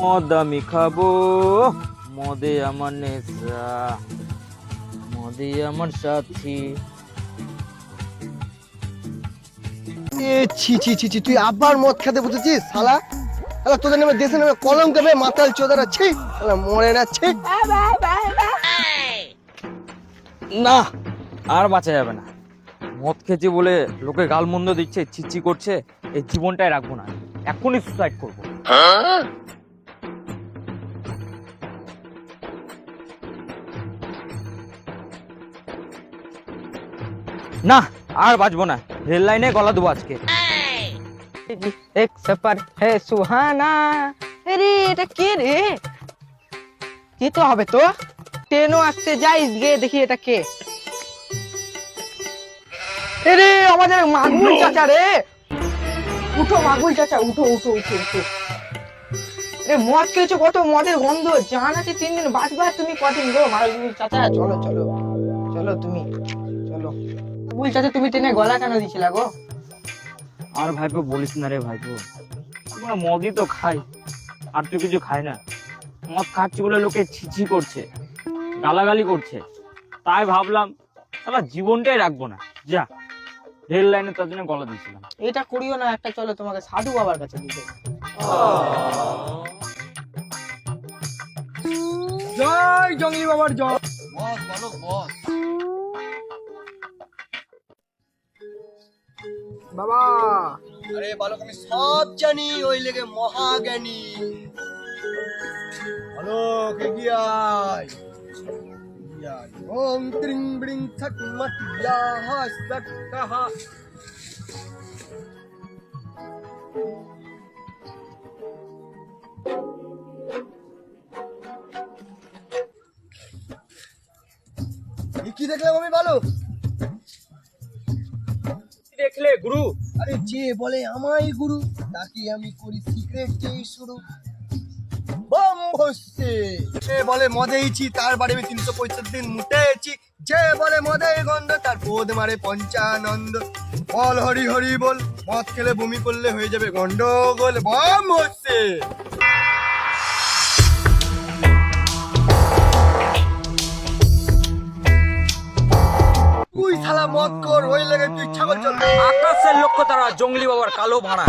মদ আমি খাব মদে আমার নেশা মদে আমার সাথী। এ ছি ছি ছি ছি তুই আবার মদ খেতে বসেছিস শালা? শালা তোদের নামে দেশে নামে কলম দেবে মাতাল চোদারা ছি শালা মরে না ছি না আর বাঁচা যাবে না। মদ খেয়েছি বলে লোকে গালমন্দ দিচ্ছে চিচি করছে এই জীবনটাই রাখব না। এখনই সুসাইড করব। না আর বাঁচবো না। রেল লাইনে গলা দেবো আজকে। এক সফর হে সুহানা। আরে এটা কে রে? কি তো হবে তো? ট্রেনও আসছে যাই গিয়ে দেখি এটা কে। আরে আমাদের মাগুল চাচা রে। উঠো মাগুল চাচা উঠো উঠো উঠো উঠো। এ মদ খেয়েছো? কত মদের গন্ধ? জান আছে তিন দিন বাঁচবা? তুমি কদিন গো? মাগুল চাচা চলো চলো। চলো তুমি চলো। মাগুল চাচা তুমি ট্রেনে গলা কেন দিছিলা গো? আর ভাইপো বলিস না রে ভাইপো। আমরা মদই তো খাই আর তুই কিছু খাই না। মদ খাচ্ছি বলে লোকে ছিছি করছে গালাগালি করছে। তাই ভাবলাম তাহলে জীবনটাই রাখব না। যা রেল লাইনে তার জন্য গলা দিয়েছিলাম। এটা করিও না একটা চলো তোমাকে সাধু বাবার কাছে দিতে। জয় জঙ্গলি বাবার জয়। বস বলো বস বাবা। আরে বালক, আমি সব জানি, ওই লেগে মহাজ্ঞানী। বালক, এগিয়ে আয়। ওম ত্রিং ব্রিং ছট মট ইয়াহ সট কি দেখলাম আমি ভালো দেখলে গুরু? আরে যে বলে আমাই গুরু তাকে আমি করি সিক্রেট যেই শুরু। বম হচ্ছে সে বলে মদেইছি তার বাড়ি আমি তিনশো পঁয়ষট্টি দিন মুটেছি যে বলে মদে গন্ধ তার বোধ মারে পঞ্চানন্দ। বল হরি হরি বল মদ খেলে বমি করলে হয়ে যাবে গন্ডগোল। বম হচ্ছে তুই শালা মত কর, ওই লাগে তুই ছাগল চল। আকাশের লক্ষ্য তারা জঙ্গলি বাবার কালো ভাড়া।